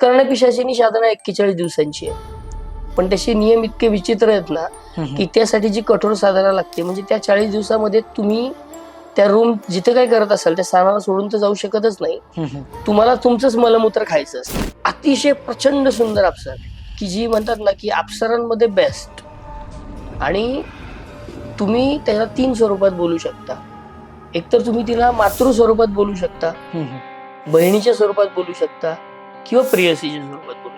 कर्णपिशाचिनी साधना एक्केचाळीस दिवसांची आहे. पण त्याचे नियम इतके विचित्र आहेत ना की त्यासाठी जी कठोर साधना लागते म्हणजे त्या चाळीस दिवसामध्ये तुम्ही त्या रूम जिथे काय करत असाल त्या स्थानाला सोडून तर जाऊ शकतच नाही. तुम्हाला तुमचंच मलमूत्र खायचं असतं अतिशय प्रचंड सुंदर अप्सर की जी म्हणतात ना की अप्सरांमध्ये बेस्ट आणि तुम्ही त्याला तीन स्वरूपात बोलू शकता. एकतर तुम्ही तिला मातृ स्वरूपात बोलू शकता. बहिणीच्या स्वरूपात बोलू शकता. किंवा प्रेयसीच्या स्वरूपात बोलू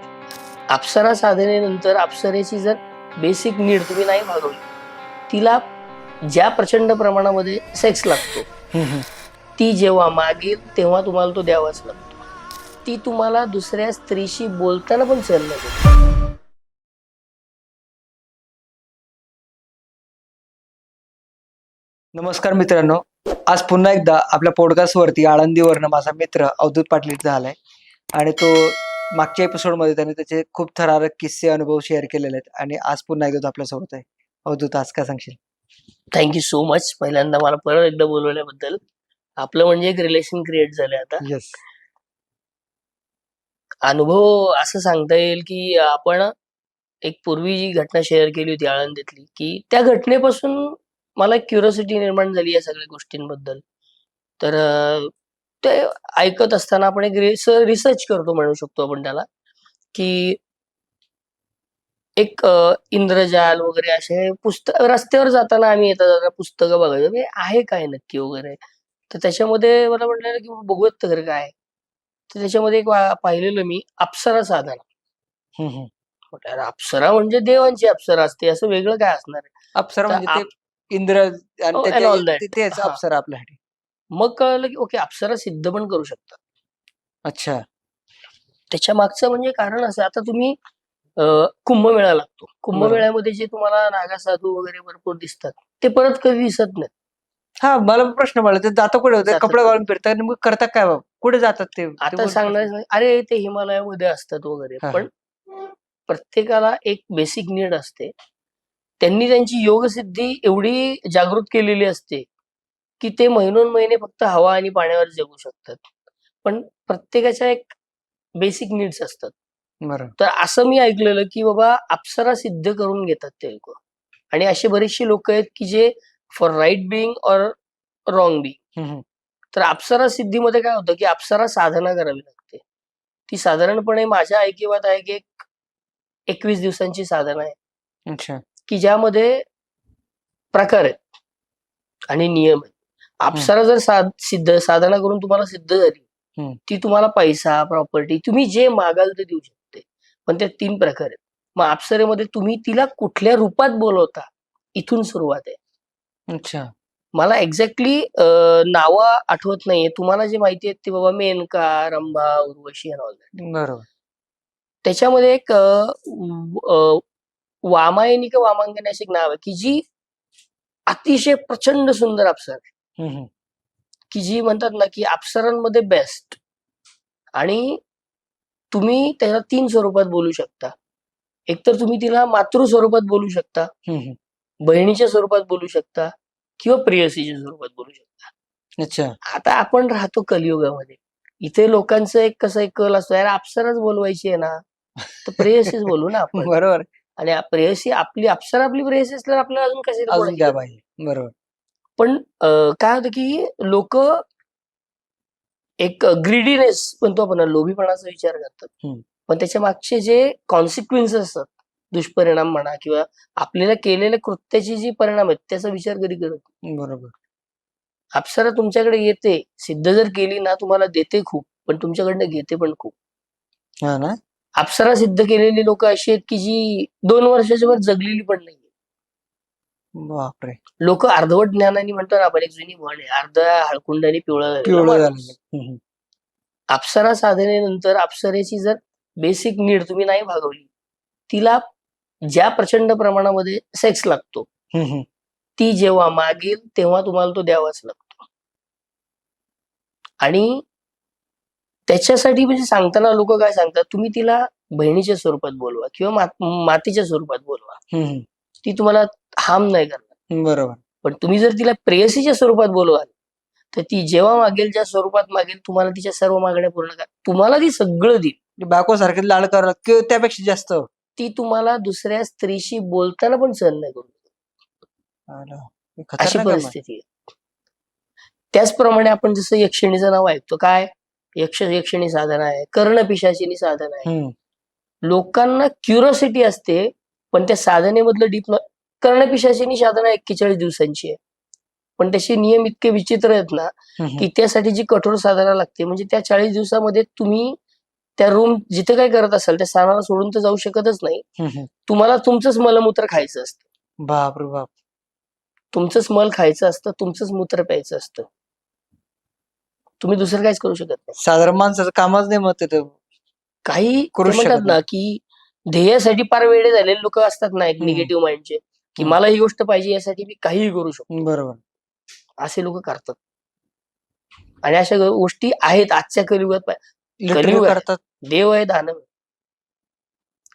अप्सरा साधनेनंतर अप्सरेची जर बेसिक नीड तुम्ही नाही भागवली तिला ज्या प्रचंड प्रमाणामध्ये सेक्स लागतो ती जेव्हा मागेल तेव्हा तुम्हाला तो द्यावाच लागतो. ती तुम्हाला दुसऱ्या स्त्रीशी बोलताना पण सहन नाही करत. नमस्कार मित्रांनो. आज पुन्हा एकदा आपल्या पॉडकास्ट वरती आळंदीवरनं माझा मित्र अवधूत पाटील आलाय आणि तो मागच्या एपिसोडमध्ये त्याने त्याचे खूप थरारक किस्से अनुभव शेअर केलेले आहेत. आणि आज पुन्हा एकदा तो आपल्यासोबत आहे. अवधूत आज काय सांगशील? थँक्यू सो मच पहिल्यांदा मला परत एकदा बोलवल्याबद्दल. आपलं म्हणजे एक रिलेशन क्रिएट झालंय आता. येस अनुभव असं सांगता येईल की आपण एक पूर्वी जी घटना शेअर केली होती आळंदीतली की त्या घटनेपासून मला क्युरियोसिटी निर्माण झाली या सगळ्या गोष्टींबद्दल. तर ते ऐकत असताना आपण एक रिसर्च करतो म्हणू शकतो आपण त्याला की एक इंद्रजाल वगैरे असे पुस्तक रस्त्यावर जाताना आम्ही येता जाता पुस्तकं बघायचो म्हणजे आहे काय नक्की वगैरे तर त्याच्यामध्ये मला म्हटलेलं की बघूयात तर काय. तर त्याच्यामध्ये एक पाहिलेलं मी अप्सरा साधना म्हटलं अप्सरा म्हणजे देवांची अप्सरा असते असं वेगळं काय असणार? अप्सरा म्हणजे इंद्र हा. अप्सरा आपल्यासाठी मग कळलं की ओके अप्सरा सिद्ध पण करू शकतात. अच्छा. त्याच्या मागचं म्हणजे कारण असं आता तुम्ही कुंभमेळा लागतो. कुंभमेळ्यामध्ये जे तुम्हाला नागासाधू वगैरे भरपूर दिसतात ते परत कधी दिसत नाहीत. हा मला प्रश्न पडला ते जातं कुठे? होते कपडे? घालून फिरतात मग करतात काय बाबा? कुठे जातात ते? आता सांगणार. अरे ते हिमालयामध्ये असतात वगैरे. पण प्रत्येकाला एक बेसिक नीड असते. त्यांनी त्यांची योगसिद्धी एवढी जागृत केलेली असते की ते महिनोन महिने फक्त हवा आणि पाण्यावर जगू शकतात. पण प्रत्येकाच्या एक बेसिक नीड्स असतात. तर असं मी ऐकलेलं की बाबा अप्सरा सिद्ध करून घेतात ते लोक. आणि असे बरेचसे लोक आहेत की जे फॉर राईट बिईंग और रॉंग बिईंग. तर अप्सरा सिद्धीमध्ये काय होतं की अप्सरा साधना करावी लागते. ती साधारणपणे माझ्या ऐकिवात आहे की एक एकवीस दिवसांची साधना आहे. की ज्यामध्ये प्रकार आहेत आणि नियम आहेत. अप्सरा जर साध सिद्ध साधना करून तुम्हाला सिद्ध झाली. ती तुम्हाला पैसा प्रॉपर्टी तुम्ही जे मागाल ते देऊ शकते पण त्या तीन प्रकार आहेत मग अप्सरेमध्ये तुम्ही तिला कुठल्या रूपात बोलवता इथून सुरुवात आहे अच्छा मला एक्झॅक्टली नावं आठवत नाहीये तुम्हाला जे माहिती आहेत ते बाबा मेनका रंभा उर्वशी. बरोबर त्याच्यामध्ये एक अं, व- अं, वामायनी का वामांगनी असे एक नाव आहे की जी अतिशय प्रचंड सुंदर अप्सर आहे. की जी म्हणतात ना की अप्सरांमध्ये बेस्ट आणि तुम्ही त्याला तीन स्वरूपात बोलू शकता. एकतर तुम्ही तिला मातृ स्वरूपात बोलू शकता. बहिणीच्या स्वरूपात बोलू शकता किंवा प्रेयसीच्या स्वरूपात बोलू शकता. अच्छा. आता आपण राहतो कलियुगामध्ये. इथे लोकांचं एक कसं एक कल असतो यार अप्सराच बोलवायची आहे ना तर प्रेयसीच बोलू ना आपण. बरोबर. आणि प्रेयसी आपली अप्सरा आपली प्रेयसी असल्यावर आपल्याला अजून पाहिजे? बरोबर. पण काय होतं की लोक एक ग्रीडीनेस म्हणतो आपण लोभीपणाचा विचार करतात. पण त्याच्या मागचे जे कॉन्सिक्वेन्स असतात दुष्परिणाम म्हणा किंवा आपल्याला केलेल्या कृत्याचे जे परिणाम आहेत त्याचा विचार कधी करत. बरोबर. अप्सरा तुमच्याकडे येते. सिद्ध जर केली ना तुम्हाला देते खूप पण तुमच्याकडनं घेते पण खूप. हा ना? अप्सरा सिद्ध केलेली लोक अशी आहेत की जी दोन वर्षाच्या वर जगलेली पण नाही. बापरे लोक अर्धवट ज्ञानाने म्हणतो ना आपण एक जुनी म्हण आहे अर्ध हळकुंडाने पिवळा. अप्सरा साधनेनंतर अप्सरेची जर बेसिक नीड तुम्ही नाही भागवली तिला ज्या प्रचंड प्रमाणामध्ये सेक्स लागतो हम्म. ती जेव्हा मागेल तेव्हा तुम्हाला तो द्यावाच लागतो आणि त्याच्यासाठी म्हणजे सांगताना लोक काय सांगतात तुम्ही तिला बहिणीच्या स्वरूपात बोलवा किंवा मात- मातीच्या स्वरूपात बोलवा हम्म. ती तुम्हाला हार्म नाही करणार. बरोबर. पण तुम्ही जर तिला प्रेयसीच्या स्वरूपात बोलवाल तर ती जेव्हा मागेल ज्या स्वरूपात मागेल तुम्हाला तिच्या सर्व मागण्या पूर्ण करा तुम्हाला ती सगळं देईल. बायको सारखे लाड किंवा त्यापेक्षा जास्त? ती तुम्हाला दुसऱ्या स्त्रीशी बोलताना पण सहन नाही करू अशी. परिस्थिती आहे. त्याचप्रमाणे आपण जसं यक्षिणीचं नाव ऐकतो काय? यक्ष यक्षिणी साधन आहे कर्णपिशाचिनी साधन आहे. लोकांना क्युरियोसिटी असते पण त्या साधनेमधलं डीप कर्णपिशाचिनी साधना एक्केचाळीस दिवसांची आहे. पण त्याचे नियम इतके विचित्र आहेत ना. की त्यासाठी जी कठोर साधना लागते म्हणजे त्या चाळीस दिवसामध्ये तुम्ही त्या रूम जिथे काय करत असाल त्या स्थानाला सोडून तर जाऊ शकतच नाही. तुम्हाला तुमचंच मलमूत्र खायचं असतं. बाप रे बाप. तुमचंच मल खायचं असतं तुमचंच मूत्र प्यायचं असतं. तुम्ही दुसरं काहीच करू शकत नाही. साधारण माणसाचं कामच नाही मग ते काही म्हणतात शकत ना की ध्येयासाठी फार वेळे झालेले लोक असतात ना एक. निगेटिव्ह माइंडचे की. मला ही गोष्ट पाहिजे यासाठी मी काहीही करू शकतो बरोबर असे लोक करतात आणि अशा गोष्टी आहेत आजच्या कलियुगात कलियुग. करतात देव आहे दानव.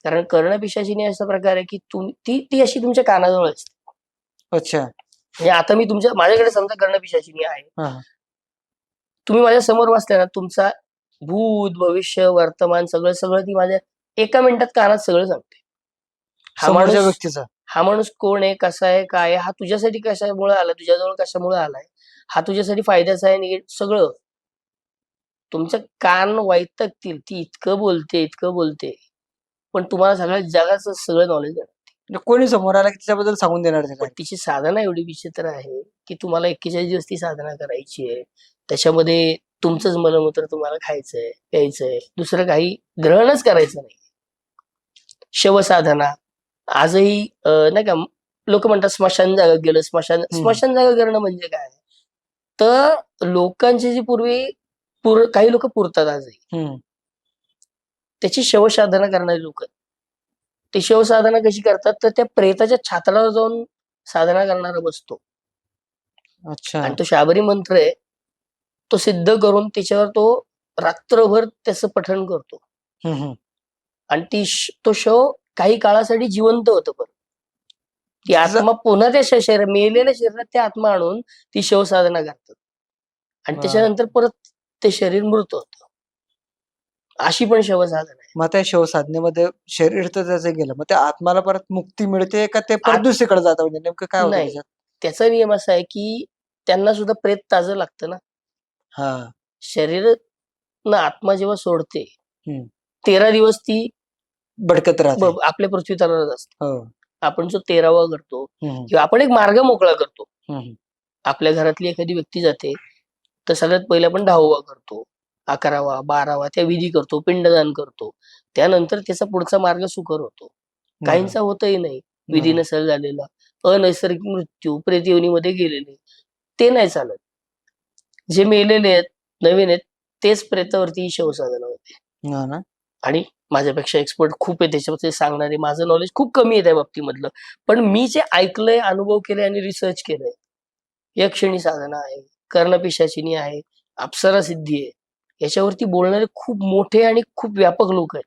कारण कर्णपिशाचिनी असा प्रकार आहे की तुम ती ती अशी तुमच्या कानाजवळ असते अच्छा म्हणजे आता मी तुमच्या माझ्याकडे समजा कर्णपिशाचिनी आहे. तुम्ही माझ्यासमोर बसले ना तुमचा भूत भविष्य वर्तमान सगळं सगळं ती माझ्या एका मिनिटात कानात सगळं सांगते हा समोरच्या माणूस व्यक्तीचा. हा माणूस कोण आहे कसा आहे काय आहे हा तुझ्यासाठी कशामुळे आला तुझ्याजवळ कशामुळे आलाय हा तुझ्यासाठी फायद्याचा आहे निगेट सगळं. तुमचं कान वैतकतील ती इतकं बोलते इतकं बोलते. पण तुम्हाला सगळ्या जगाचं सगळं नॉलेज आहे. म्हणजे कोणी समोर आला की त्याच्याबद्दल सांगून देणार पण तिची साधना एवढी विचित्र आहे की तुम्हाला एक्केचाळीस दिवस ती साधना करायची आहे. त्याच्यामध्ये तुमचंच मलमूत्र तुम्हाला खायचंय प्यायचंय. दुसरं काही ग्रहणच करायचं नाही. शवसाधना. आजही नाही का लोक म्हणतात स्मशान जागा गेलं. स्मशान स्मशान जागा करणं म्हणजे काय? तर लोकांची जी पूर्वी पूर काही लोक पुरतात आजही. त्याची शवसाधना करणारी लोक. ते शवसाधना कशी करतात? तर त्या प्रेताच्या छाताडावर जाऊन साधना करणारा बसतो. अच्छा. आणि तो शाबरी मंत्र आहे. तो सिद्ध करून त्याच्यावर तो रात्रभर त्याचं पठण करतो. आणि ती श- तो शव काही काळासाठी जिवंत होतं पण. ती आत्मा पुन्हा त्या श- शरीर मेलेल्या शरीरात ते आत्मा आणून ती शव साधना करतात आणि. त्याच्यानंतर परत ते शरीर मृत होतं. अशी पण शव साधना आहे मग त्या शव साधनेमध्ये शरीर तर त्याचं गेलं. मग त्या आत्माला परत मुक्ती मिळते का ते परत दुसरीकडे जातं म्हणजे नेमकं काय होतं नाही. त्याच्यात? त्याचा नियम असा आहे की त्यांना सुद्धा प्रेत ताजं लागतं ना. हा. शरीर ना आत्मा जेव्हा सोडते हम्म. तेरा दिवस ती भडकत राहते. ब- आपल्या पृथ्वी तलावर असते. हो. आपण जो तेरावा करतो हम्म, किंवा आपण एक मार्ग मोकळा करतो. हम्म. आपल्या घरातली एखादी व्यक्ती जाते तर सगळ्यात पहिले आपण दहावा करतो अकरावा बारावा त्या विधी करतो पिंडदान करतो. त्यानंतर त्याचा पुढचा मार्ग सुकर होतो. काहींचा होतही नाही. विधी बरोबर. नसेल झालेला अनैसर्गिक मृत्यू प्रेतयोनीमध्ये गेलेले ते नाही चालत. जे मेलेले आहेत नवीन आहेत तेच प्रेतावरती शवसाधना होते. हा ना. आणि माझ्यापेक्षा एक्सपर्ट खूप आहे त्याच्याबद्दल सांगणारे माझं नॉलेज खूप कमी आहे त्या बाबतीमधलं. पण मी जे ऐकलंय अनुभव केले आणि रिसर्च केलंय यक्षिणी साधना आहे कर्णपिशाचिनी आहे अप्सरा सिद्धी आहे याच्यावरती बोलणारे खूप मोठे आणि खूप व्यापक लोक आहेत.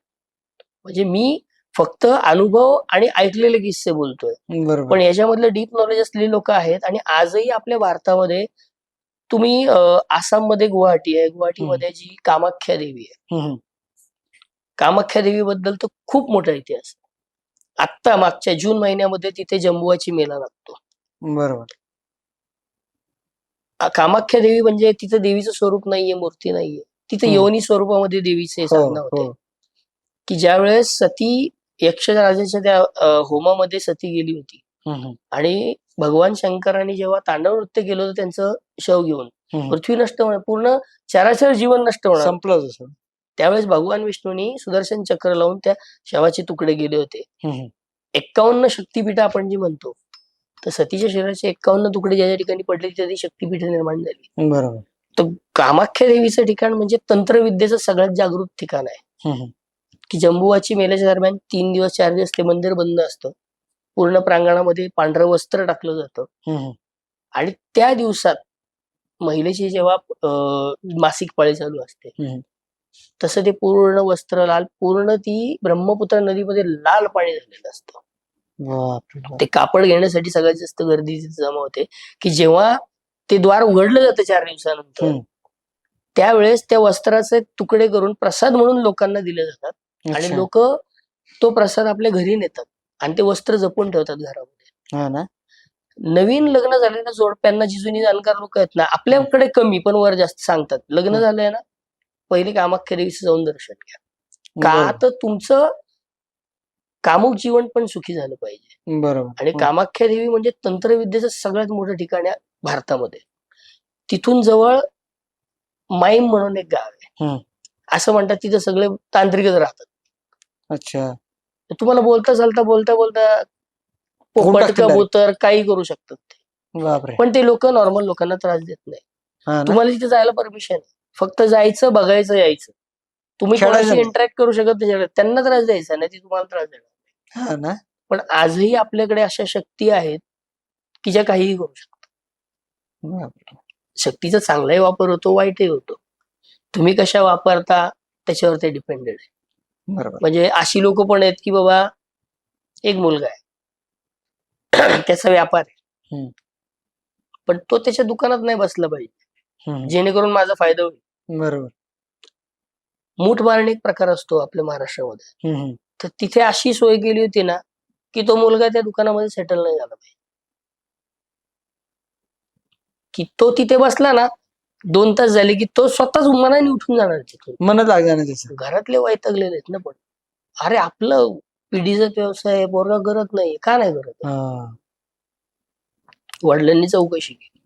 म्हणजे मी फक्त अनुभव आणि ऐकलेले किस्से बोलतोय. पण याच्यामधलं डीप नॉलेज असलेली लोक आहेत आणि आजही आपल्या भारतामध्ये तुम्ही आसाममध्ये गुवाहाटी आहे. गुवाहाटीमध्ये जी कामाख्या देवी आहे. कामाख्या देवी बद्दल तर खूप मोठा इतिहास. आत्ता मागच्या जून महिन्यामध्ये तिथे जम्बुवाची मेला लागतो बरोबर कामाख्या देवी म्हणजे तिथं देवीचं स्वरूप नाहीये मूर्ती नाहीये तिथे. योनी स्वरूपामध्ये देवीचे हो साधना होते हो की ज्या वेळेस सती यक्षराजाच्या त्या अं, होमामध्ये सती गेली होती. आणि भगवान शंकरांनी जेव्हा तांडव नृत्य केलं होतं त्यांचं शव घेऊन. पृथ्वी नष्ट होणार पूर्ण चराचर जीवन नष्ट होणार संपलं त्यावेळेस भगवान विष्णूंनी सुदर्शन चक्र लावून त्या शवाचे तुकडे गेले होते. एक्कावन्न शक्तीपीठ आपण जी म्हणतो तर सतीच्या शरीराचे एक्कावन्न तुकडे ज्या ज्या ठिकाणी पडले तिथे ती शक्तीपीठ निर्माण झाली बरोबर तर कामाख्या देवीचं ठिकाण म्हणजे तंत्रविद्येचं सगळ्यात जागृत ठिकाण आहे. की जम्बुवाची मेल्याच्या दरम्यान तीन दिवस चार दिवस ते मंदिर बंद असतं पूर्ण प्रांगणामध्ये पांढरं वस्त्र टाकलं जातं. आणि त्या दिवसात महिलेची जेव्हा मासिक पाळी चालू असते. तसं ते पूर्ण वस्त्र लाल पूर्ण ती ब्रह्मपुत्र नदीमध्ये लाल पाणी झालेलं असतं. ते कापड घेण्यासाठी सगळ्यात जास्त गर्दी तिथे जमा होते की जेव्हा ते द्वार उघडलं जातं चार दिवसानंतर. त्यावेळेस त्या वस्त्राचे तुकडे करून प्रसाद म्हणून लोकांना दिले जातात आणि. लोक तो प्रसाद आपल्या घरी नेतात आणि ते वस्त्र जपून ठेवतात घरामध्ये नवीन लग्न झालेल्या जोडप्यांना जी जुनी जाणकार लोक आहेत ना आपल्याकडे कमी पण वर जास्त सांगतात लग्न. झालंय ना पहिले कामाख्या देवीचं जाऊन दर्शन घ्या. का. तर तुमचं कामुक जीवन पण सुखी झालं पाहिजे. बरोबर. आणि हं. कामाख्या देवी म्हणजे तंत्रविद्येचं सगळ्यात मोठं ठिकाण आहे भारतामध्ये. तिथून जवळ माईम म्हणून एक गाव. आहे. असं म्हणतात तिथे सगळे तांत्रिकच राहतात. अच्छा. तुम्हाला बोलता चालता बोलता बोलता direct. कबूतर काही करू शकतात ते. पण ते लोक नॉर्मल लोकांना त्रास देत नाही तुम्हाला तिथे जायला परमिशन आहे. फक्त जायचं बघायचं यायचं. तुम्ही कोणाशी. इंटरॅक्ट करू शकत नाही त्यांना त्रास द्यायचा नाही ती तुम्हाला त्रास देणार हा ना. पण आजही आपल्याकडे अशा शक्ती आहेत की ज्या काहीही करू शकतात. शक्तीचा चांगलाही वापर होतो वाईटही होतो. तुम्ही कशा वापरता त्याच्यावर ते डिपेंडेड आहे. म्हणजे अशी लोक पण आहेत की बाबा एक मुलगा आहे. त्याचा व्यापार आहे. पण तो त्याच्या दुकानात नाही बसला पाहिजे. जेणेकरून माझा फायदा होईल. बरोबर. मूठ मारणे एक प्रकार असतो आपल्या महाराष्ट्रामध्ये. हम्म. तर तिथे अशी सोय केली होती ना की तो मुलगा त्या दुकानामध्ये सेटल नाही झाला पाहिजे. की तो तिथे बसला ना दोन तास झाले की तो स्वतःच मनाने उठून जाणार तिथून. मन लागणार नाही त्याचं घरातले वैतागलेले आहेत ना पण. अरे आपलं पिढीचा व्यवसाय आहे, पोरगा करत नाही का नाही करत? हा. वडिलांनी चौकशी केली.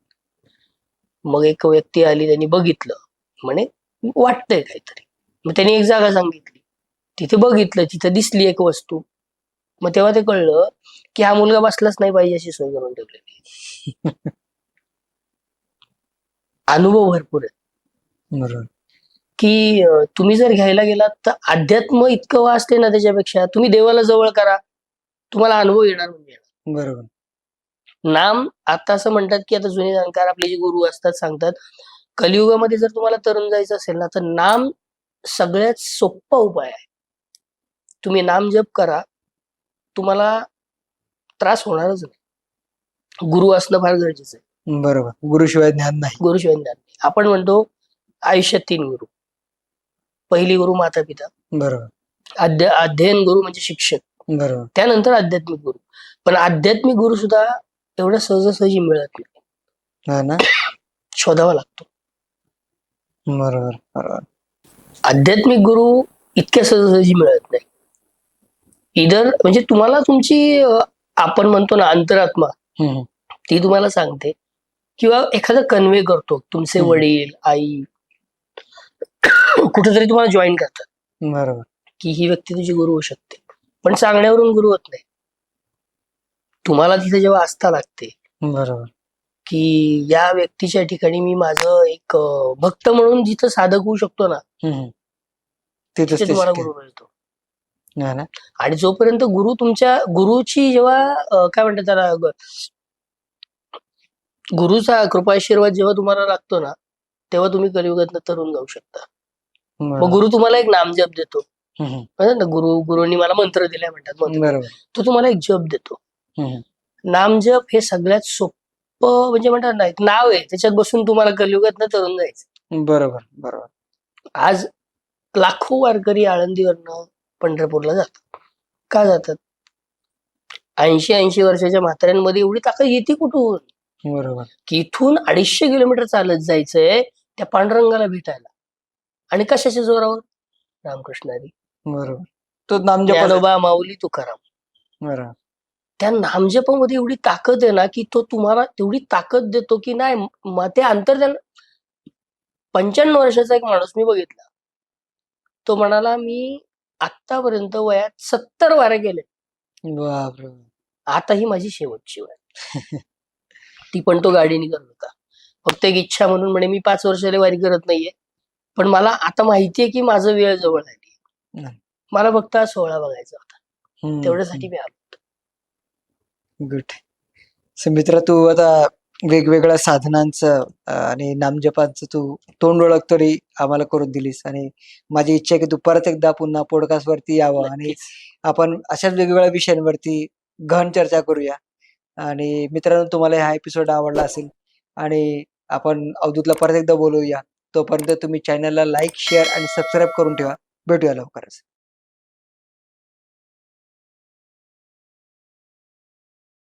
मग एक व्यक्ती आली त्यांनी बघितलं. म्हणे वाटतंय काहीतरी. मग त्यांनी एक जागा सांगितली. तिथे बघितलं तिथे दिसली एक वस्तू. मग तेव्हा ते कळलं की हा मुलगा बसलाच नाही पाहिजे अशी सोय करून ठेवलेली अनुभव भरपूर आहे की तुम्ही जर घ्यायला गेलात तर अध्यात्म इतकं वाचते ना त्याच्यापेक्षा तुम्ही देवाला जवळ करा. तुम्हाला अनुभव येणार म्हणजे. बरोबर. नाम आता असं म्हणतात की आता जुने जाणकार आपले जे गुरु असतात सांगतात कलियुगामध्ये जर तुम्हाला तरुण जायचं असेल ना तर नाम सगळ्यात सोपा उपाय आहे. तुम्ही नाम जप करा. तुम्हाला त्रास होणारच नाही. गुरु असणं फार गरजेचं आहे. बरोबर. गुरुशिवाय ज्ञान नाही. गुरुशिवाय ज्ञान नाही. आपण म्हणतो आयुष्यात तीन गुरु. पहिली गुरु माता पिता बरोबर. अध्य अध्ययन गुरु म्हणजे शिक्षक. बरोबर. त्यानंतर आध्यात्मिक गुरु. पण आध्यात्मिक गुरु सुद्धा एवढ्या सहजासहजी मिळत नाही. ना? शोधावा लागतो. बरोबर बरोबर. आध्यात्मिक गुरु इतक्या सहजासहजी मिळत नाही. इधर म्हणजे तुम्हाला तुमची अं, आपण म्हणतो ना अंतरात्मा हम्म. ती तुम्हाला सांगते. किंवा एखादा कन्वे करतो तुमचे हम्म. वडील आई. कुठेतरी तुम्हाला जॉईन करतात. बरोबर. की ही व्यक्ती तुझी गुरु होऊ शकते. पण सांगण्यावरून गुरु होत नाही. तुम्हाला तिथे जेव्हा आस्था लागते बरोबर. की या व्यक्तीच्या ठिकाणी मी माझं एक अं, भक्त म्हणून जिथं साधक होऊ शकतो ना हम्म, हम्म. तिथंच तिथे ते तुम्हाला शिकेल. गुरु मिळतो हा ना आणि जोपर्यंत गुरु तुमच्या गुरुची जेव्हा अं, काय म्हणतात त्याला ग- गुरुचा कृपाशीर्वाद जेव्हा तुम्हाला लागतो ना तेव्हा तुम्ही कलियुगात तरुण जाऊ शकता मग बरोबर गुरु तुम्हाला एक नामजप देतो हम्म, हम्म. म्हणतात ना गुरु गुरुनी मला मंत्र दिलाय म्हणतात मंत्र बरोबर तो तुम्हाला एक जप देतो हम्म. नामजप हे सगळ्यात सोपं म्हणजे म्हणतात ना एक नाव आहे. त्याच्यात बसून तुम्हाला कलियुगात तरुण जायचं. बरोबर बरोबर. आज लाखो वारकरी आळंदीवरनं पंढरपूरला जातात. का जातात? ऐंशी ऐंशी वर्षाच्या म्हाताऱ्यांमध्ये एवढी ताकद येते कुठून? बरोबर. की इथून अडीचशे किलोमीटर चालत जायचंय त्या पांडुरंगाला भेटायला. आणि कशाच्या जोरावर? रामकृष्णारी बरोबर. तो नामजप ज्ञानोबा माऊली तुकाराम. बरोबर. त्या नामजपामध्ये एवढी ताकद आहे ना की तो तुम्हाला तेवढी ताकद देतो की नाही म- ते अंतर त्याला पंच्याण्णव वर्षाचा एक माणूस मी बघितला. तो म्हणाला मी आतापर्यंत वयात सत्तर वारे गेले. आता ही माझी शेवटची वार ती पण तो गाडीने करत होता. फक्त एक इच्छा म्हणून म्हणे मी पाच वर्षाला वारी करत नाहीये. पण मला आता माहितीये की माझं वेळ जवळ आली. मला फक्त हा सोहळा बघायचा होता. तेवढ्यासाठी मी आलो. गुड सो मित्र तू आता वेगवेगळ्या साधनांचं आणि नामजपांचं तू तोंड ओळख तरी आम्हाला करून दिलीस. आणि माझी इच्छा आहे की तू परत एकदा पुन्हा पॉडकास्ट वरती यावं. आणि. आपण अशाच वेगवेगळ्या विषयांवरती गहन चर्चा करूया. आणि मित्रांनो तुम्हाला हा एपिसोड आवडला असेल आणि आपण अवधूतला परत एकदा बोलवूया तोपर्यंत तुम्ही चॅनलला लाईक शेअर आणि सबस्क्राईब करून ठेवा. भेटूया लवकरच.